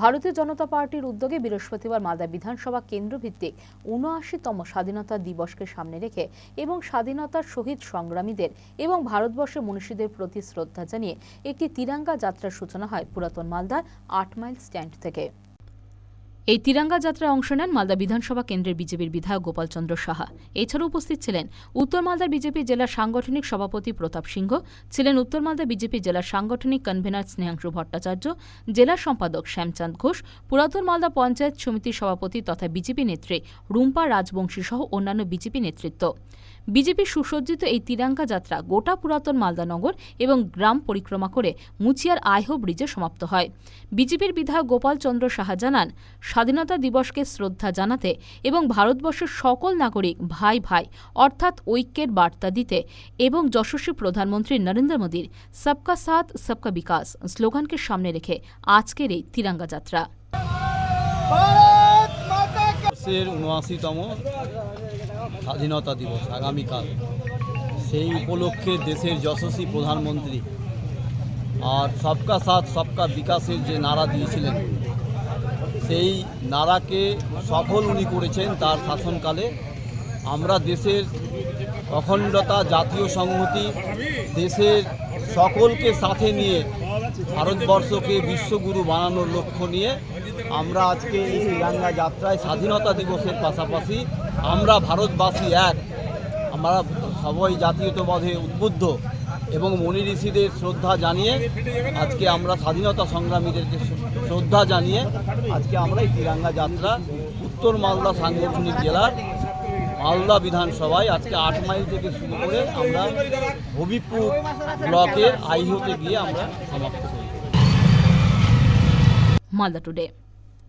ভারতীয় জনতা পার্টির উদ্যোগে বৃহস্পতিবার মালদা বিধানসভা কেন্দ্রভিত্তিক উনআশিতম স্বাধীনতা দিবসকে সামনে রেখে এবং স্বাধীনতার শহীদ সংগ্রামীদের এবং ভারতবর্ষের মনীষীদের প্রতি শ্রদ্ধা জানিয়ে একটি তিরাঙ্গা যাত্রার সূচনা হয় পুরাতন মালদার আট মাইল স্ট্যান্ড থেকে। এই তিরাঙ্গা যাত্রায় অংশ নেন মালদা বিধানসভা কেন্দ্রের বিজেপির বিধায়ক গোপালচন্দ্র সাহা। এছাড়া উপস্থিত ছিলেন উত্তর মালদা বিজেপি জেলার সাংগঠনিক সভাপতি প্রতাপ সিংহ, ছিলেন উত্তর মালদা বিজেপি জেলার সাংগঠনিক কনভেনার স্নেহাংশু ভট্টাচার্য, জেলা সম্পাদক শ্যামচাঁদ ঘোষ, পুরাতন মালদা পঞ্চায়েত সমিতির সভাপতি তথা বিজেপি নেত্রী রুম্পা রাজবংশী সহ অন্যান্য বিজেপি নেতৃত্ব। বিজেপি সুসজ্জিত এই তিরাঙ্গা যাত্রা গোটা পুরাতন মালদা নগর এবং গ্রাম পরিক্রমা করে মুচিয়ার আইহো ব্রিজে সমাপ্ত হয়। বিজেপির বিধায়ক গোপাল চন্দ্র সাহা জানান স্বাধীনতা দিবসকে শ্রদ্ধা জানাতে এবং ভারতবর্ষের সকল নাগরিক ভাই ভাই অর্থাৎ ঐক্যের বার্তা দিতে এবং যশস্বী প্রধানমন্ত্রী নরেন্দ্র মোদীর সবকা সাথ সবকা বিকাশ স্লোগানকে সামনে রেখে আজকের এই তিরাঙ্গা যাত্রা। উনআশিতম স্বাধীনতা দিবস আগামীকাল। সেই উপলক্ষে দেশের যশস্বী প্রধানমন্ত্রী আর সবকা সাথ সবকা বিকাশের যে নারা দিয়েছিলেন সেই নারাকে সফল উনি করেছেন তার শাসনকালে। আমরা দেশের অখণ্ডতা, জাতীয় সংহতি, দেশের সকলকে সাথে নিয়ে ভারতবর্ষকে বিশ্বগুরু বানানোর লক্ষ্য নিয়ে আমরা আজকে এই তিরাঙ্গা যাত্রায় স্বাধীনতা দিবসের পাশাপাশি আমরা ভারতবাসী এক। আমরা সবাই জাতীয়তাবাদে উদ্বুদ্ধ। এবং মনি ঋষিদের শ্রদ্ধা জানিয়ে আজকে আমরা স্বাধীনতা সংগ্রামীদেরকে শ্রদ্ধা জানিয়ে আজকে আমরা এই তিরাঙ্গা যাত্রা উত্তর মালদা সাংগঠনিক জেলার মালদা বিধানসভায় আজকে আট মাইল থেকে শুরু করে আমরা হবিপুর ব্লকের আইহোতে গিয়ে আমরা সমাপ্ত করি। মালদা টুডে।